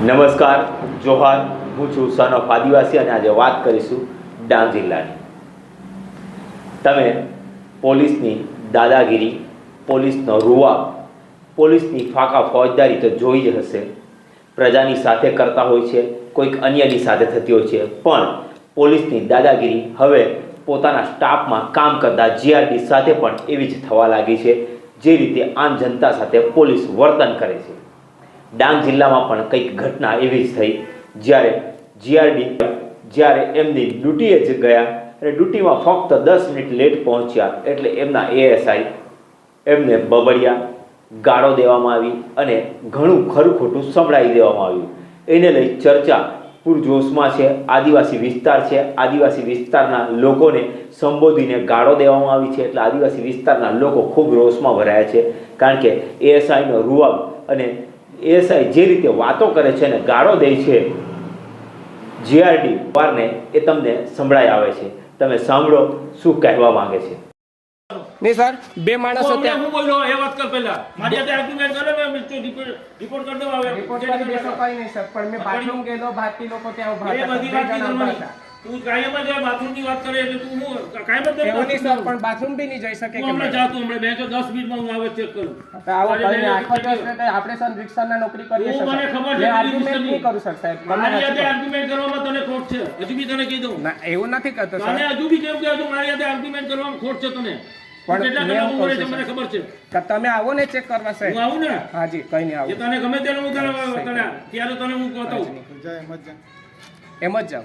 નમસ્કાર, જોહાર. હું છું સન ઓફ આદિવાસી અને આજે વાત કરીશું ડાંગ જિલ્લાની. તમે પોલીસની દાદાગીરી, પોલીસનો રૂવા, પોલીસની ફાકા ફોજદારી તો જોઈ જ હશે. પ્રજાની સાથે કરતા હોય છે, કોઈક અન્યની સાથે થતી હોય છે. પણ પોલીસની દાદાગીરી હવે પોતાના સ્ટાફમાં કામ કરતા જીઆરડી સાથે પણ એવી જ થવા લાગી છે, જે રીતે આમ જનતા સાથે પોલીસ વર્તન કરે છે. ડાંગ જિલ્લામાં પણ કંઈક ઘટના એવી જ થઈ. જ્યારે જીઆરડી જ્યારે એમની ડ્યુટીએ જ ગયા અને ડ્યુટીમાં ફક્ત દસ મિનિટ લેટ પહોંચ્યા એટલે એમના એએસઆઈ એમને બબડિયા, ગાળો દેવામાં આવી અને ઘણું ખરું ખોટું સંભળાવી દેવામાં આવ્યું. એને લઈ ચર્ચા પૂરજોશમાં છે, આદિવાસી વિસ્તાર છે. આદિવાસી વિસ્તારના લોકોને સંબોધીને ગાળો દેવામાં આવી છે એટલે આદિવાસી વિસ્તારના લોકો ખૂબ રોષમાં ભરાયા છે. કારણ કે એએસઆઈનો રૂઆબ અને એએસઆઈ જે રીતે વાતો કરે છે અને ગાળો દે છે જીઆરડી વારને એ તમને સંભળાય આવે છે. તમે સાંભળો શું કહેવા માંગે છે. નહીં સર બે માણસો હતા હું બોલ્યો એ વાત કર પહેલા. મારી હાથે આર્ગ્યુમેન્ટ કરો ને તો રિપોર્ટ રિપોર્ટ કરી દો હવે રિપોર્ટ કરી દેશો કઈ નહીં સર પણ મેં બાથરૂમ ગયેલો ભારતીય લોકો ત્યાં ઊભા એ હતા બધી બે વાત તું કાયમ જ આ બાથરૂમની વાત કરે એટલે તું હું કાયમ જ એવું નહીં સર પણ બાથરૂમ બી નહીં જઈ શકે કે હમણાં મેં. હમણાં મેં તો 10 મિનિટમાં હું આવે ચેક કરું. આવો કરીને આખો દિવસ આપણે સર રિક્ષાના નોકરી કરીએ સર મને ખબર છે આર્ગ્યુમેન્ટ નહીં કરું સર સાહેબ. તમે મારી નથી આર્ગ્યુમેન્ટ કરવામાં તને ખોટ છે. હજુ બી તને કહી દઉં ના એવું નથી કરતો તને હજુ બી કેવું કે મારી હાથે આર્ગ્યુમેન્ટ કરવામાં ખોટ છે તને. કહું તમે આવો ને ચેક કરવા હું સાહેબ આવું ને? હાજી કઈ નહીં આવું. તને ગમે ત્યારે હું તને ત્યારે તને હું બતાવું એમ જ જાઓ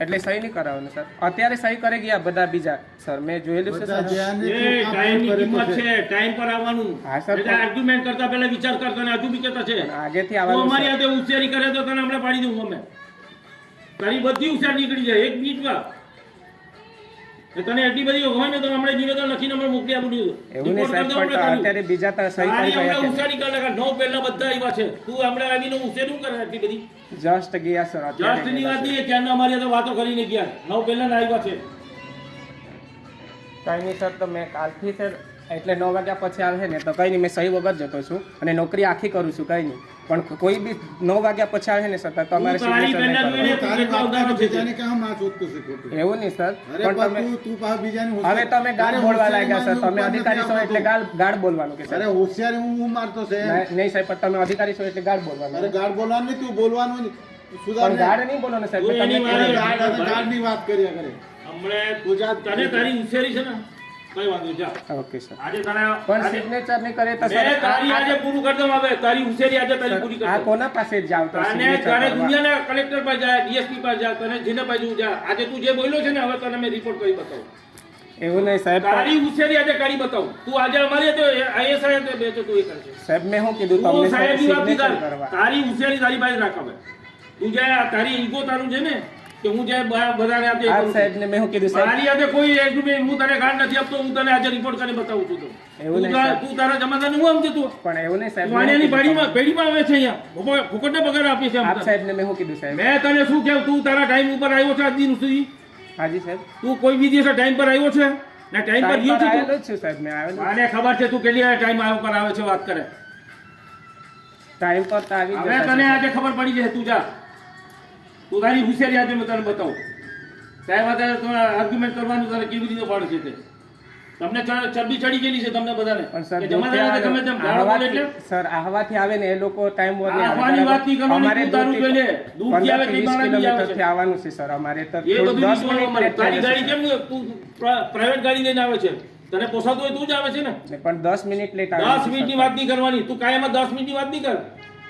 એટલે સહી નહીં કરાવવાનું સર. અત્યારે સહી કરી ગયા બધા બીજા. સર મેં જોયેલું છે સર. ટાઈમ ટાઈમની કિંમત છે. ટાઈમ પર આવવાનું. હા, સર, એટલે આર્ગ્યુમેન્ટ કરતા પહેલા વિચાર કરતો ને હજુ બી કહેતા છે. આગેથી આવવાનું અમારી. હાથે હોશિયારી કરે તો તને આપણે પાડી દઉં અમે. તારી બધી ઉછેર નીકળી જાય એક મિનિટમાં તને એટલી બધી હોય ને તો હમણાં નિવેદન લખીને અમને મોકલી આપું એવું નહીં સાહેબ પણ અત્યારે બીજા તો સહી કરી ગયા ગયા હોશિયારી કરે કે નવ પહેલા બધા આવ્યા છે. તું હમણાં આવીને ઉસે શું કરે એટલી બધી? જસ્ટ ગયા સર જસ્ટની વાત. નહીં એ અમારી તો વાતો કરીને ગયા. નવ પહેલા ના આવ્યા છે. કાઈ નહીં સર તો મેં કાલથી સર એટલે નવ વાગ્યા પછી આવે ને તો કઈ નહીં મેં સહી વગર જતો છું અને નોકરી આખી કરું છું કઈ નહીં. પણ કોઈ બી નવ વાગ્યા પછી આવે ને સર તમારે? એવું નહીં સર. પણ તમે હવે તમે ગાળ બોલવા લાગ્યા સર. તમે અધિકારી છો એટલે ગાળ ગાળ બોલવાનું કે અરે સર હોશિયારી હું મારતો છે નહીં સાહેબ પણ તમે અધિકારી છો એટલે ગાળ બોલવાનું. અરે ગાળ બોલવાનું નહીં તું બોલવાનું પણ ગાળ નહીં બોલો સાહેબ તમે ગાળની વાત કર્યા કરે હમણાં ગુજરાત તને તારી હોશિયારી છે ને? કઈ વાંધો જા. ઓકે સર આજે તને પણ સિગ્નેચર નહીં કરે તો સર તારી આજે પૂરું કરી દઉં હવે તારી હોશિયારી આજે તારી પૂરી કરી દઉં. કોના પાસે જાવ તો તને તારે દુનિયાના કલેક્ટર પાસે જા ડીએસપી પાસે જા તને જેને બાજુ જા આજે તું જે બોલ્યો છે ને હવે તને મેં રિપોર્ટ કરી બતાવું. એવું નહીં સાહેબ તારી હોશિયારી આજે કરી બતાવું. તું આજે અમારી બે તો તું એ કરશે સાહેબ મેં કીધું તમને તારી હોશિયારી તારી પાસે રાખ હવે તું જે તારી ઈગો તારું છે ને કે હું જે બધાને આ સાહેબને મેં હું કીધું સાહેબ? મારી આજે કોઈ એગ્રીમેન્ટ હું તને કાર્ડ નથી આપતો હું તને આજે રિપોર્ટ કરીને બતાવું છું એવું તું નહીં, તું તારા જમાદારને હું સમજે તું? પણ એવું નહીં સાહેબ વાણિયાની મેં શું પેઢીમાં આવે છે અહીંયા. ફોકટને પગાર આપીએ છે આપ સાહેબને મેં હું કીધું સાહેબ? મેં તને શું કહું તું તારા ટાઈમ ઉપર આવ્યો છે આજ દિન સુધી હાજી સાહેબ. તું કોઈ બી દિવસે ટાઈમ પર આવ્યો છે? ને ટાઈમ પર ગયો છે? સાહેબ મેં આવેલો મને ખબર છે તું કેટલી ટાઈમ પર આવે છે વાત કરે. ટાઈમ પર તો આવી હવે તને આજે ખબર પડી જશે તું જા. તું તારી હોશિયારી આજે મેં તને બતાવું. સાહેબ અત્યારે તમે આર્ગ્યુમેન્ટ કરવાનું તારે કેવી રીતે પાડે છે તે? તમને ચરબી ચડી ગયેલી છે તમને બધાને? કે ગમે તેમ બોલે એટલે? સર આહવાથી આવે ને એ લોકો ટાઈમ વગર આહવાની વાત નહીં કરવાની, અમારે તારું જોઈ લે. દૂરથી આવે 15 થી કઈ 20 માણસ આવે છે. કિલોમીટરથી આવવાનું છે સર. અમારે તો એ બધું તારી ગાડી કેમ તું પ્રાઇવેટ ગાડી લઈને આવે છે. તને પોસાતું હોય તું જ આવે છે ને? પણ દસ મિનિટ લેટ આવે દસ મિનિટની વાત નહીં કરવાની. તું કાયમ દસ મિનિટની વાત નહીં કર.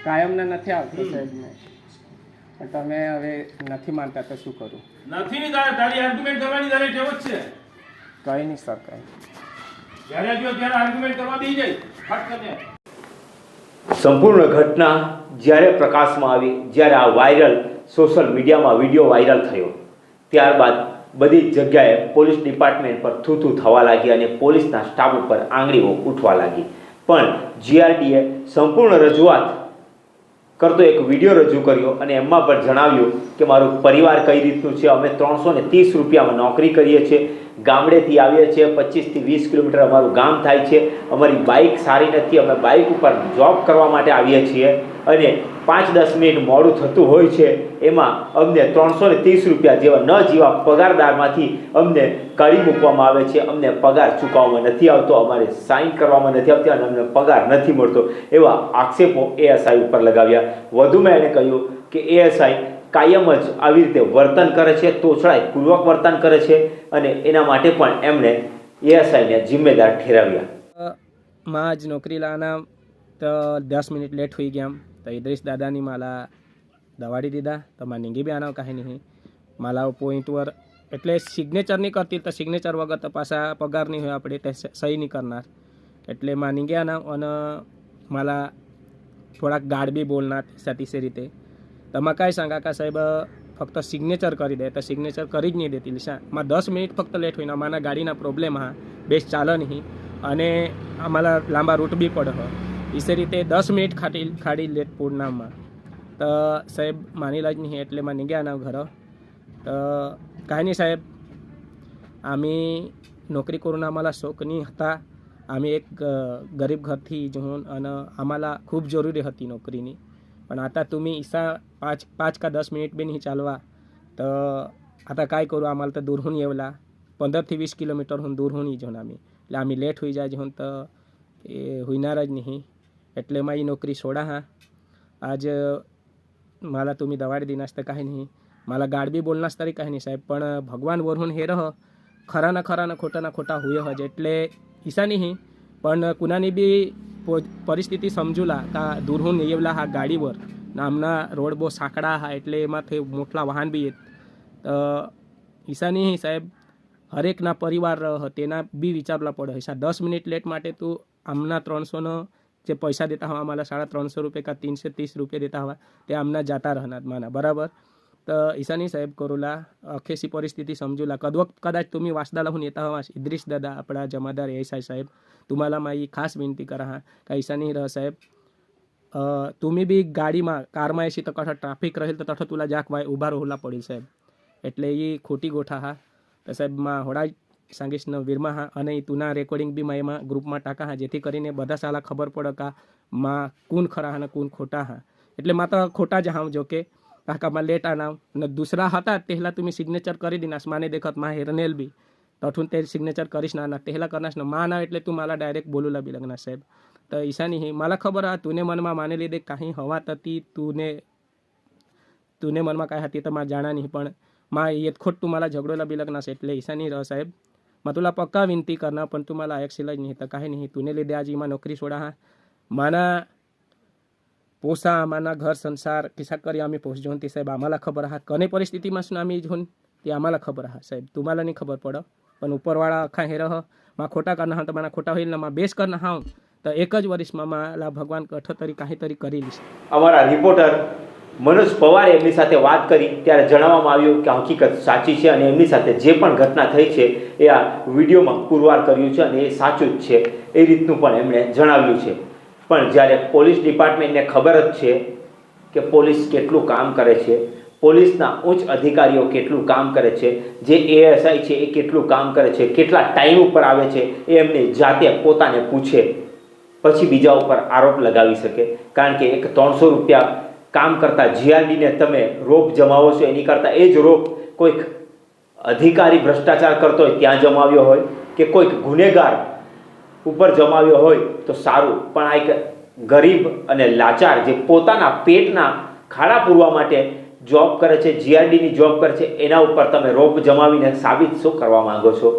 કાયમને નથી આવતો સાહેબ. પણ તમે હવે નથી માનતા તો શું કરું? નથી ની તારે તારી આર્ગ્યુમેન્ટ કરવાની તારે ટેવ જ છે. કઈ નહીં સર કઈ જ્યારે જો ત્યારે આર્ગ્યુમેન્ટ કરવા દઈ જાય. ફટ કરીને સંપૂર્ણ ઘટના જ્યારે પ્રકાશમાં આવી જ્યારે આ વાયરલ સોશિયલ મીડિયામાં વીડિયો વાયરલ થયો ત્યારબાદ બધી જ જગ્યાએ પોલીસ ડિપાર્ટમેન્ટ પર થૂથું થવા લાગી અને પોલીસના સ્ટાફ ઉપર આંગળીઓ ઉઠવા લાગી. પણ જીઆરડીએ સંપૂર્ણ રજૂઆત કરતો એક વીડિયો રજૂ કર્યો અને એમાં પણ જણાવ્યું કે મારું પરિવાર કઈ રીતનું છે? અમે ત્રણસો ને ત્રીસ રૂપિયામાં નોકરી કરીએ છીએ, ગામડેથી આવીએ છીએ, પચીસથી વીસ કિલોમીટર અમારું ગામ થાય છે, અમારી બાઇક સારી નથી, અમે બાઇક ઉપર જોબ કરવા માટે આવીએ છીએ. અને પાંચ દસ મિનિટ મોડું થતું હોય છે, એમાં અમને ત્રણસો ને ત્રીસ રૂપિયા જેવા ન જેવા પગારદારમાંથી અમને કાઢી મૂકવામાં આવે છે. અમને પગાર ચૂકવવામાં નથી આવતો, અમારે સાઇન કરવામાં નથી આવતી અને અમને પગાર નથી મળતો એવા આક્ષેપો એએસઆઈ ઉપર લગાવ્યા. વધુમાં એણે કહ્યું કે એએસઆઈ કાયમ જ આવી રીતે વર્તન કરે છે તોછડાઈ પૂર્વક વર્તન કરે છે અને એના માટે પણ એમણે એએસઆઈને જિમ્મેદાર ઠેરવ્યા. માં જ નોકરી લાના, તો દસ મિનિટ લેટ હોઈ ગયા તો ઇદ્રીસ દાદાની માલા દવાડી દીધા. તો મા નીંગી બી આનાવ કાંઈ નહીં. માલાઓ પોઈન્ટ પર એટલે નહીં કરતી તો સિગ્નેચર વગર તો પાછા પગાર નહીં હોય આપણે તે સહી નહીં કરનાર. એટલે મા નિંગી આનાવ અને માલા થોડાક ગાઢ બી બોલનાર સતીસે રીતે. તમે કાંઈ સાંગા કા સાહેબ, ફક્ત સિગ્નેચર કરી દે તો સિગ્નેચર કરી જ નહીં દેતી. લીસા માં દસ મિનિટ ફક્ત લેટ હોય અમારા ગાડીના પ્રોબ્લેમ હા બેસ ચાલે નહીં. અને અમારા લાંબા રૂટ બી પડે. इसे રીતે દસ મિનિટ ખાટી ખાડી લેટ પૂર્ણામાં તો સાહેબ માનેલા જ નહીં એટલે માની ગયા ના ઘર તો કાંઈ નહીં સાહેब આम्ही नोकरी करून आम्हाला शौकनी હતા आम्ही एक गरीब घरથી જહુન અને આम्हाला ખૂબ જરૂરી હતી નોકરીની પણ आता तुम्ही ईसा पाच पाच का दस मिनिट बी नाही चालवा तर आता काय करू आम्हाला तर दूरहून येवला पंधरा ते वीस किलोमीटरहून दूरहून येऊन आम्ही એટલે आम्ही लेट होई जाय जेवण तर होईनार ज नाही એટલે माई नोकरी सोडा हा आज मला तुम्ही दवाडी दिनास तर काही नाही मला गाडबी बोलनास तरी काही नाही साहेब पण भगवान वरून हे रह खरा ना खरा ना खोटा ना खोटा हुय એટલે ઈસા નહીં, પણ कुणाने बी પરિસ્થિતિ સમજુલા કા દૂરહુન येवला हा ગાડીवर આમના રોડ બહુ સાંકડા હા, એટલે એમાંથી મોટલા વાહન બી ઈસા નહીં સાહેબ, હરેકના પરિવાર તેના બી વિચારલા પડે. ઈસા દસ મિનિટ લેટ માટે તું આમના ત્રણસોનો જે पैसा देता हुआ हमारा साढ़े तीन सौ रुपये का तीन से तीस रुपये देता हुआ તે આમના જાતા રહેના માના બરાબર तर ईशानी साहेब करोला अखेरची परिस्थिती समजूला कदवक कदाच तुम्ही वासदाला होऊन येता हवा इद्रिस दादा आपला जमादार एसाई साहेब तुम्हाला माई खास विनंती करा हा का ईशानी रह साहेब तुम्ही बी ગાડીમાં કારમાં એસી તો કઠો ટ્રાફિક રહેલ તો તઠો તુલા જાક ભાઈ ઊભા રહેલા પડી સાહેબ એટલે એ ખોટી ગોઠા હા તો સાહેબમાં હોડા સંગીતનો વીરમાં હા અને તુના રેકોર્ડિંગ બી માં એમાં ગ્રુપમાં ટાંકા હા, જેથી કરીને બધા સાલા ખબર પડે કા માં કુન ખરા હા ને કુન ખોટા હા. એટલે માતા ખોટા જ હાઉં જોકે કાકામાં લેટા નામ ને દુસરા હતા તેહલા તુમી સિગ્નેચર કરી દીનાસ માને દેખત, માં હેરનેલ બી. તઠું તે સિગ્નેચર કરીશ ના ના તેહલા કરનાશ ને માં ના એટલે તું માલા ડાયરેક્ટ બોલું બી લગના સાહેબ. તો ઈશાની હી મારા ખબર હા તુને મનમાં માને લીધે કાંઈ હવા તતી તુને તુને મનમાં કાંઈ હતી તો મારે જાણા નહીં પણ માં એ ખોટ તું મારા ઝઘડોલા બી લગના છે એટલે ઈશાની રહ સાહેબ मैं तुला पक्का विनती करणार पण तुम्हाला मला ऐकशीलच नाही तर काही नाही तुने लिदे आज इमा नोकरी सोडा हा माना પોસા આમાંના ઘર, સંસાર, કિસ્સા કરી આम्ही પોસ જોન ती સાહેब आम्हाला ખબર હા કને પરિસ્થિતિમાં આम्ही જોન તે આम्हाला ખબર હા સાહેब तुम्हाला नाही खबर पड पण ઉપરવાળા આખા હે. રહમાં ખોટા કરના હા તો મારા ખોટા હોઈલમાં બેસ કરના હા તો એક જ વરિષ્ઠમાં મારા ભગવાન કઠ તરી કાંઈ તરી કરી લીશ અમારા રિપોર્ટર મનોજ પવારે એમની સાથે વાત કરી, ત્યારે જણાવવામાં આવ્યું કે હકીકત સાચી છે અને એમની સાથે જે પણ ઘટના થઈ છે, એ આ વિડીયોમાં પુરવાર કર્યું છે અને એ સાચું જ છે, એ રીતનું પણ એમણે જણાવ્યું છે. પણ જ્યારે પોલીસ ડિપાર્ટમેન્ટને ખબર જ છે કે પોલીસ કેટલું કામ કરે છે, પોલીસના ઉચ્ચ અધિકારીઓ કેટલું કામ કરે છે, જે એએસઆઈ છે એ કેટલું કામ કરે છે, કેટલા ટાઈમ ઉપર આવે છે, એ એમને જાતે પોતાને પૂછે. પછી બીજા ઉપર આરોપ લગાવી શકે. કારણ કે એક ત્રણસો રૂપિયા કામ કરતા જીઆરડીને તમે રોપ જમાવો છો, એની કરતાં એ જ રોપ કોઈક અધિકારી ભ્રષ્ટાચાર કરતો હોય ત્યાં જમાવ્યો હોય કે કોઈક ગુનેગાર ઉપર જમાવ્યો હોય તો સારું. પણ આ એક ગરીબ અને લાચાર જે પોતાના પેટના ખાડા પૂરવા માટે જોબ કરે છે, જીઆરડીની જોબ કરે છે, એના ઉપર તમે રોપ જમાવીને સાબિત શું કરવા માંગો છો?